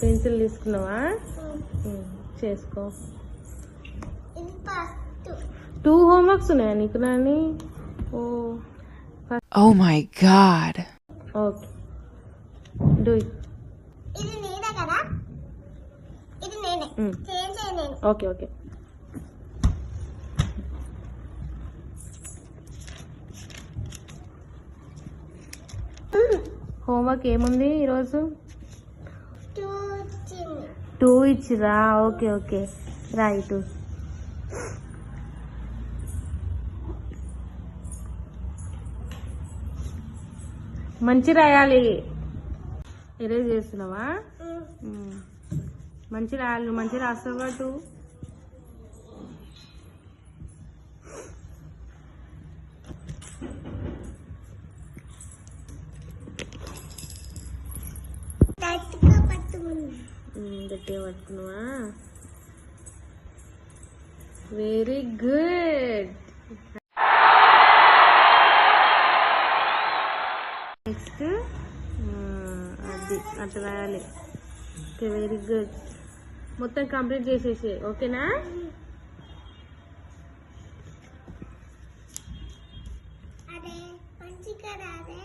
Pencil తీసుకున్నావా? చేసుకో. ఇది ఫస్ట్ టూ హోంవర్క్స్ ఉన్నాయా నీకు Nani? Oh Oh my god. Okay. Do it ఇది నేనే కదా? ఇది నేనే. చేంజ్ చేయ నేను. Okay okay. హోంవర్క్ ఏముంది ఈరోజు? టూ టూ ఇచ్చిరా ఓకే. ఓకే రైట్ మంచి రాయాలి. ఎరేజ్ చేస్తున్నావా. మంచి రాయాలి. మంచి రాస్తావు కాబట్టి గట్టిగా పట్టుకున్నావా వెరీ గుడ్ నెక్స్ట్ అది అట్లా రాయాలి. ఓకే వెరీ గుడ్ మొత్తం కంప్లీట్ చేసేసి ఓకేనా? అదే మంచిగా రాదే.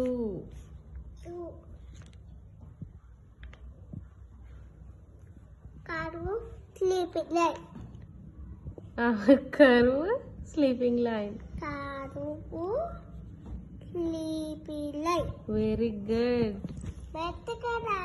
two two curve sleeping line. ആ curve sleeping line. Curve sleeping line. Very good. മെത്തക്കാരാ